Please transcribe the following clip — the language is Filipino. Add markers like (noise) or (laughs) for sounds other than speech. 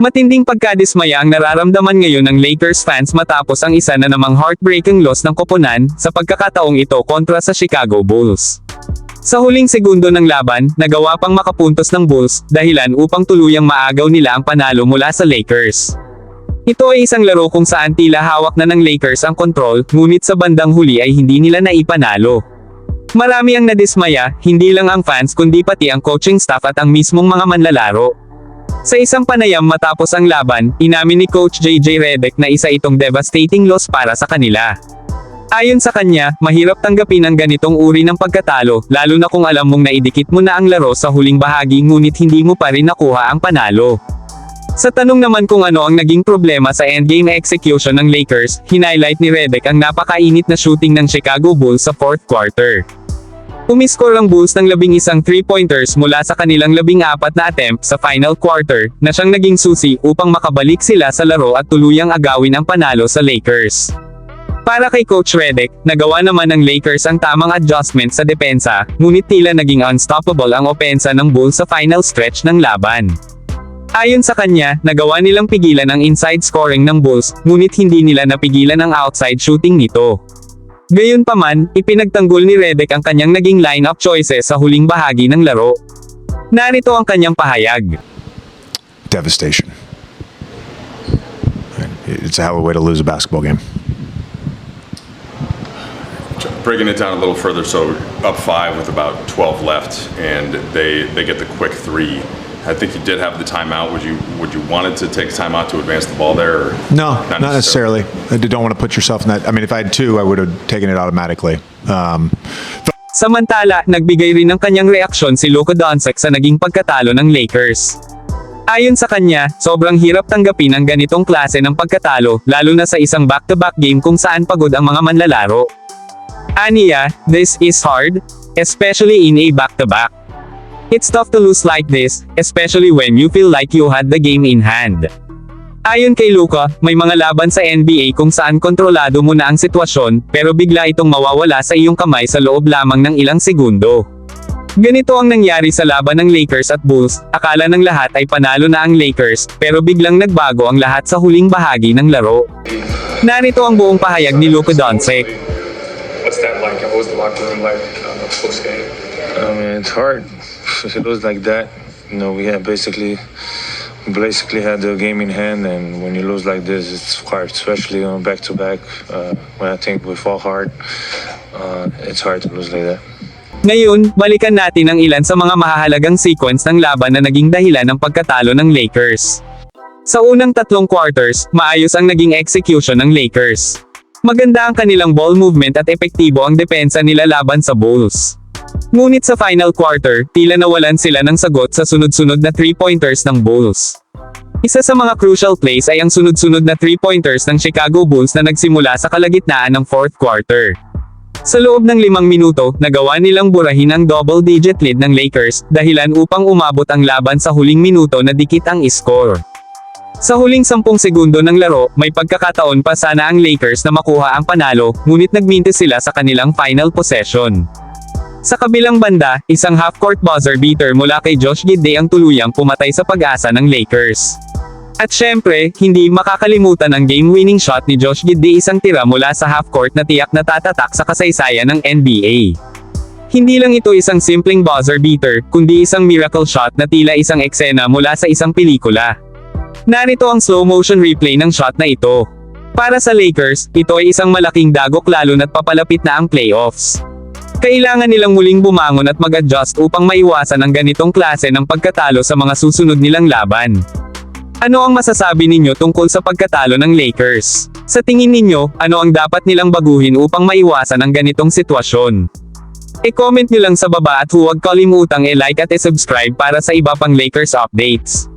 Matinding pagkadismaya ang nararamdaman ngayon ng Lakers fans matapos ang isa na namang heartbreaking loss ng koponan sa pagkakataong ito kontra sa Chicago Bulls. Sa huling segundo ng laban, nagawa pang makapuntos ng Bulls, dahilan upang tuluyang maagaw nila ang panalo mula sa Lakers. Ito ay isang laro kung saan tila hawak na ng Lakers ang kontrol, ngunit sa bandang huli ay hindi nila naipanalo. Marami ang nadismaya, hindi lang ang fans kundi pati ang coaching staff at ang mismong mga manlalaro. Sa isang panayam matapos ang laban, inamin ni Coach JJ Redick na isa itong devastating loss para sa kanila. Ayon sa kanya, mahirap tanggapin ang ganitong uri ng pagkatalo, lalo na kung alam mong naidikit mo na ang laro sa huling bahagi ngunit hindi mo pa rin nakuha ang panalo. Sa tanong naman kung ano ang naging problema sa endgame execution ng Lakers, hinighlight ni Redick ang napakainit na shooting ng Chicago Bulls sa fourth quarter. Umiskor ang Bulls ng labing isang 3-pointers mula sa kanilang labing apat na attempt sa final quarter, na siyang naging susi upang makabalik sila sa laro at tuluyang agawin ang panalo sa Lakers. Para kay Coach Redick, nagawa naman ng Lakers ang tamang adjustment sa depensa, ngunit tila naging unstoppable ang opensa ng Bulls sa final stretch ng laban. Ayon sa kanya, nagawa nilang pigilan ang inside scoring ng Bulls, ngunit hindi nila napigilan ang outside shooting nito. Gayunpaman, ipinagtanggol ni Redick ang kanyang naging lineup choices sa huling bahagi ng laro. Narito ang kanyang pahayag. devastation. It's a hell of a way to lose a basketball game. breaking it down a little further, so up five with about 12 left, and they they get the quick three. I think you did have the timeout. Would you would you wanted to take timeout to advance the ball there? Or No, not, necessarily. I don't want to put yourself in that. I mean, if I had two, I would have taken it automatically. Um, Samantala, nagbigay rin ng kanyang reaksyon si Luka Doncic sa naging pagkatalo ng Lakers. Ayon sa kanya, sobrang hirap tanggapin ang ganitong klase ng pagkatalo, lalo na sa isang back-to-back game kung saan pagod ang mga manlalaro. Aniya, this is hard, especially in a back-to-back. It's tough to lose like this, especially when you feel like you had the game in hand. Ayon kay Luka, may mga laban sa NBA kung saan kontrolado mo na ang sitwasyon, pero bigla itong mawawala sa iyong kamay sa loob lamang ng ilang segundo. Ganito ang nangyari sa laban ng Lakers at Bulls, akala ng lahat ay panalo na ang Lakers, pero biglang nagbago ang lahat sa huling bahagi ng laro. Narito ang buong pahayag ni Luka Doncic. What's that like? What was the locker room like uh, post game? I mean, it's hard. If (laughs) it was like that, you know, we had basically, basically had the game in hand, and when you lose like this, it's hard, especially on back to back. Uh, When I think we fall hard, uh, it's hard to lose like that. Ngayon, balikan natin ang ilan sa mga mahahalagang sequence ng laban na naging dahilan ng pagkatalo ng Lakers. Sa unang tatlong quarters, maayos ang naging execution ng Lakers. Maganda ang kanilang ball movement at epektibo ang depensa nila laban sa Bulls. Ngunit sa final quarter, tila nawalan sila ng sagot sa sunod-sunod na 3-pointers ng Bulls. Isa sa mga crucial plays ay ang sunod-sunod na 3-pointers ng Chicago Bulls na nagsimula sa kalagitnaan ng fourth quarter. Sa loob ng limang minuto, nagawa nilang burahin ang double-digit lead ng Lakers, dahilan upang umabot ang laban sa huling minuto na dikit ang score. Sa huling sampung segundo ng laro, may pagkakataon pa sana ang Lakers na makuha ang panalo, ngunit nagmintis sila sa kanilang final possession. Sa kabilang banda, isang half-court buzzer beater mula kay Josh Giddey ang tuluyang pumatay sa pag-asa ng Lakers. At syempre, hindi makakalimutan ang game-winning shot ni Josh Giddey isang tira mula sa half-court na tiyak na tatatak sa kasaysayan ng NBA. Hindi lang ito isang simpleng buzzer beater, kundi isang miracle shot na tila isang eksena mula sa isang pelikula. Narito ang slow motion replay ng shot na ito. Para sa Lakers, ito ay isang malaking dagok lalo na't papalapit na ang playoffs. Kailangan nilang muling bumangon at mag-adjust upang maiwasan ang ganitong klase ng pagkatalo sa mga susunod nilang laban. Ano ang masasabi ninyo tungkol sa pagkatalo ng Lakers? Sa tingin ninyo, ano ang dapat nilang baguhin upang maiwasan ang ganitong sitwasyon? E-comment nyo lang sa baba at huwag kalimutang i-like at i-subscribe para sa iba pang Lakers updates.